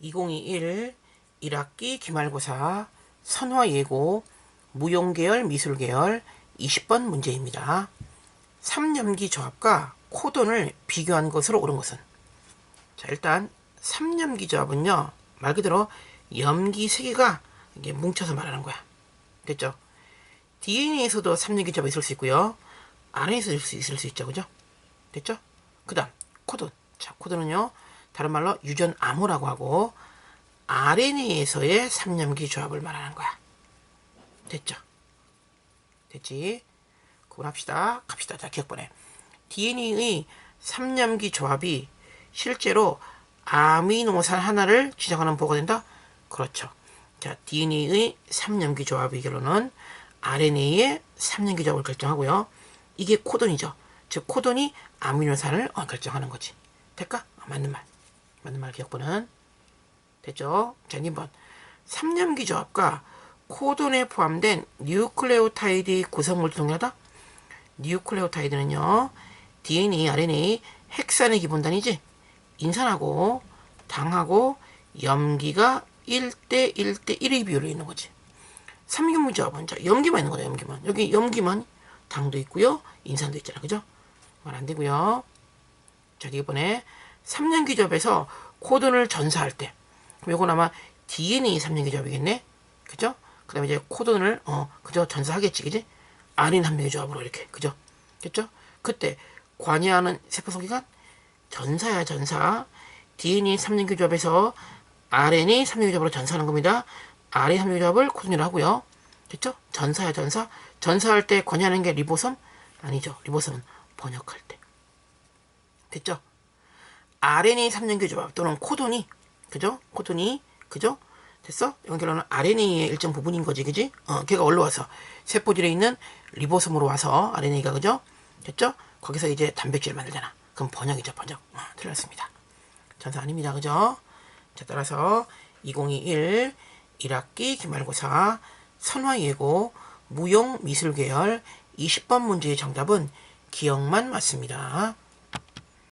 2021 1학기 기말고사 선화예고 무용계열 미술계열 20번 문제입니다. 3염기 조합과 코돈을 비교한 것으로 옳은 것은 자 일단 3염기 조합은요 말 그대로 염기 세 개가 이게 뭉쳐서 말하는 거야 됐죠? DNA에서도 3염기 조합이 있을 수 있고요 RNA에서 있을 수, 있을 수 있죠 그죠? 됐죠? 그 다음 코돈 자 코돈은요 다른 말로 유전 암호라고 하고 RNA에서의 3염기 조합을 말하는 거야 됐죠? 됐지? 구분합시다. 갑시다. 자, 기억번에. DNA의 3염기 조합이 실제로 아미노산 하나를 지정하는 보고가 된다? 그렇죠. 자, DNA의 3염기 조합의 결론은 RNA의 3염기 조합을 결정하고요. 이게 코돈이죠. 즉, 코돈이 아미노산을 어, 결정하는 거지. 될까? 어, 맞는 말. 맞는 말 기억번은. 됐죠? 자, 2번. 3염기 조합과 코돈에 포함된 뉴클레오타이드 구성물을 동일하다? 뉴클레오타이드는요, DNA, RNA, 핵산의 기본 단위지? 인산하고 당하고 염기가 1대 1대 1의 비율로 있는 거지. 삼경무 조합은 자, 염기만 있는 거다, 염기만. 여기 염기만 당도 있고요, 인산도 있잖아, 그죠? 말 안 되고요. 자, 이번에 3년기 조합에서 코돈을 전사할 때, 이건 아마 DNA 3년기 조합이겠네? 그죠? 그 다음에 이제 코돈을, 어, 그죠? 전사하겠지, 그지? 아린 한 명의 조합으로 이렇게, 그죠? 됐죠? 그때 관여하는 세포소기관 전사야 전사 DNA 3년기 조합에서 RNA 3년기 조합으로 전사하는 겁니다. RNA 3년기 조합을 코돈이라고 하고요. 됐죠? 전사야 전사 전사할 때 관여하는 게 리보솜? 아니죠. 리보솜은 번역할 때. 됐죠? RNA 3년기 조합 또는 코돈이 그죠? 코돈이 그죠? 됐어? 결론은 RNA의 일정 부분인 거지, 그지? 어, 걔가 올라와서 세포질에 있는 리보솜으로 와서 RNA가 그죠? 됐죠? 거기서 이제 단백질을 만들잖아. 그럼 번역이죠, 번역. 어, 틀렸습니다. 전사 아닙니다, 그죠? 자, 따라서 2021 1학기 기말고사 선화예고 무용 미술계열 20번 문제의 정답은 기억만 맞습니다.